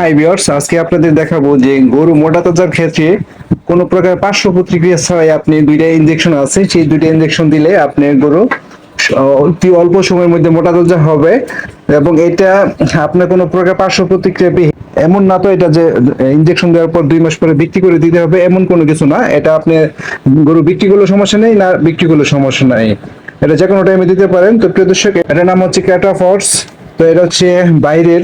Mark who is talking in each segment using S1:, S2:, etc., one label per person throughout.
S1: Hi viewers আজকে আপনাদের দেখাবো যে গরু মোটা তাজার ক্ষেত্রে কোনো প্রকার পার্শ্ব প্রতিক্রিয়া ছাড়াই আপনি দুইটা ইনজেকশন আছে। সেই দুইটা ইনজেকশন দিলে আপনার গরু অতি অল্প সময়ের মধ্যে মোটা তাজা হবে এবং এটা আপনার কোনো প্রকার পার্শ্ব প্রতিক্রিয়া এমন না তো এটা যে ইনজেকশন দেওয়ার পর দুই মাস পরে বিক্রি করে দিতে হবে, এমন কোনো কিছু না। এটা আপনি গরু বিক্রি করলে সমস্যা নেই, না বিক্রি করলে সমস্যা নাই। এটা যে কোনো টাইমে দিতে পারেন। তো প্রিয় দর্শক, এটার নাম হচ্ছে ক্যাটাফর্স তো এটা হচ্ছে বাইরের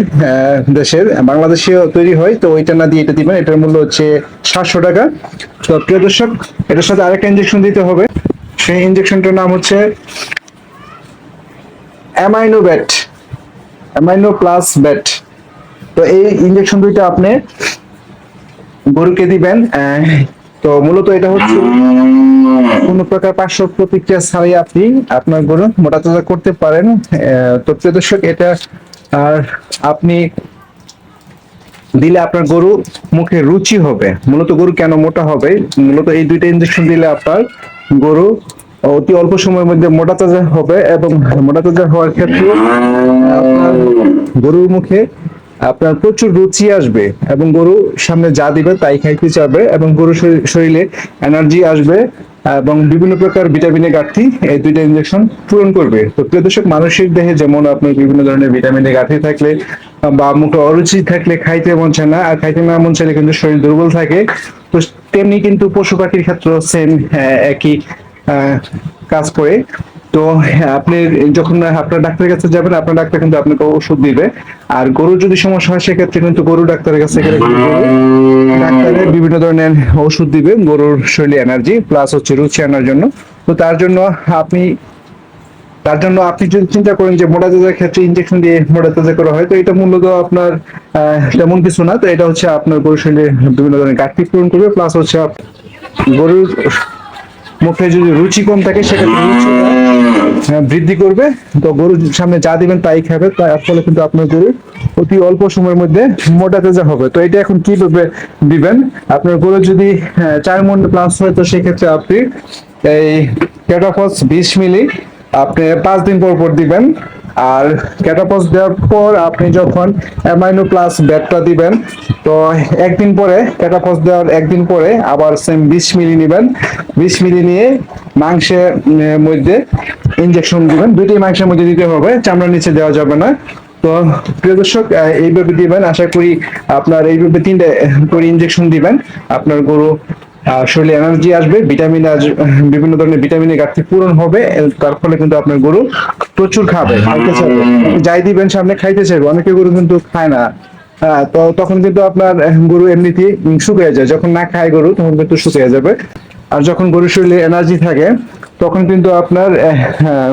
S1: দেশের, বাংলাদেশেও তৈরি হয়, তো ওইটা না দিয়ে এটা দিবেন, এটার মূল্য হচ্ছে সাতশো টাকা। তো প্রিয় দর্শক, এটার সাথে আরেকটা ইঞ্জেকশন দিতে হবে। সেই ইঞ্জেকশনটার নাম হচ্ছে amino vet amino plus vet. তো এই ইঞ্জেকশন দুইটা আপনি গরুকে দিবেন তো মূলত এটা হচ্ছে কোনো প্রকার পার্শ্ব প্রতিক্রিয়া ছাড়াই আপনি আপনার গরু মোটা তাজা করতে পারেন। তো প্রিয় দর্শক, এটা আর আপনি দিলে আপনার গরু মুখে রুচি হবে। মূলত গরু কেন মোটা হবে? মূলত এই দুইটা ইনজেকশন দিলে আপনার গরু অতি অল্প সময়ের মধ্যে মোটা তাজা হবে এবং মোটা তাজা হওয়ার ক্ষেত্রে আপনার গরুর মুখে আপনার প্রচুর রুচি আসবে এবং গরু সামনে যা দিবে তাই খাইতে চাবে এবং শরী- শরীরে এনার্জি আসবে। এবং বিভিন্ন প্রকার ভিটামিনের ঘাটতি এই দুইটা ইনজেকশন পূরণ করবে। তো প্রিয় দর্শক, মানসিক দেহে যেমন আপনি বিভিন্ন ধরনের ভিটামিনের ঘাটতি থাকলে বা মুখে অরুচি থাকলে খাইতে মন চায় না, আর খাইতে না মন চাইলে কিন্তু শরীর দুর্বল থাকে। তো তেমনি কিন্তু পশু পাখির ক্ষেত্রেও সেম একই কাজ করে। তো, আপনি যখন আপনার ডাক্তারের কাছে যাবেন, আপনার ডাক্তার কিন্তু আপনাকে ওষুধ দিবে। আর গরুর যদি সমস্যা হয়, সেক্ষেত্রে কিন্তু গরু ডাক্তারের কাছে গেলে ডাক্তারের বিভিন্ন ধরনের ওষুধ দিবে, গরুর শরীরে এনার্জি প্লাস হচ্ছে রুচি আনার জন্য। তো তার জন্য আপনি, তার জন্য আপনি যদি চিন্তা করেন যে মোটা তাজার ক্ষেত্রে ইনজেকশন দিয়ে মোটা তাজা করা হয়, তো এটা মূলত আপনার তেমন কিছু না। তো এটা হচ্ছে আপনার গরুর শরীরে বিভিন্ন ধরনের ঘাটতি পূরণ করবে প্লাস হচ্ছে গরুর মুখে যদি রুচি কম থাকে, সেক্ষেত্রে বৃদ্ধি করবে। তো গরুর সামনে যা দিবেন তাই খাবে। তার ফলে কিন্তু আপনার গরু অতি অল্প সময়ের মধ্যে মোটা তাজা হবে। তো এটা এখন কীভাবে দিবেন? আপনার গরু যদি আহ, চার মন প্লাস হয় তো সেক্ষেত্রে আপনি এই ক্যাটাফস বিশ মিলি আপনি পাঁচ দিন পর পর দিবেন। আর ক্যাটাপস দেওয়ার পর আপনি যখন অ্যামাইনো প্লাস ব্যাটটা দিবেন তো একদিন পরে ক্যাটাপস দেওয়ার একদিন পরে আবার সেম বিশ মিলি নেবেন। বিশ মিলি নিয়ে মাংসের মধ্যে ইনজেকশন দিবেন। দুইটি মাংসের মধ্যে দিতে হবে, চামড়ার নিচে দেওয়া যাবে না। তো প্রিয় দর্শক এইভাবে দিবেন। আশা করি আপনার এইভাবে তিনটে করে ইনজেকশন দিবেন। আপনার গরু শরীরে এনার্জি আসবে ভিটামিন বিভিন্ন ধরনের ভিটামিনের ঘাটতি পূরণ হবে। তার ফলে কিন্তু আপনার গরু প্রচুর খাবে খাইতে চাইবে যাই দিবেন, সামনে খাইতে চাইবে। অনেকে গরু কিন্তু খায় না। তো তখন কিন্তু আপনার গরু এমনিতেই শুকিয়ে যায়। যখন না খায় গরু, তখন কিন্তু শুকিয়ে যাবে। আর যখন গরুর শরীরে এনার্জি থাকে তখন কিন্তু আপনার হ্যাঁ,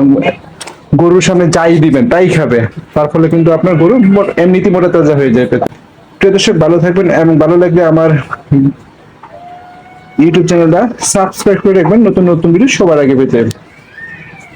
S1: গরুর সামনে যাই দিবেন তাই খাবে। তার ফলে কিন্তু আপনার গরু এমনিতে মোটা তাজা হয়ে যাবে প্রিয় দর্শক ভালো থাকবেন এবং ভালো লাগবে আমার ইউটিউব চ্যানেলটা সাবস্ক্রাইব করে রাখবেন। নতুন নতুন ভিডিও সবার আগে পেতে।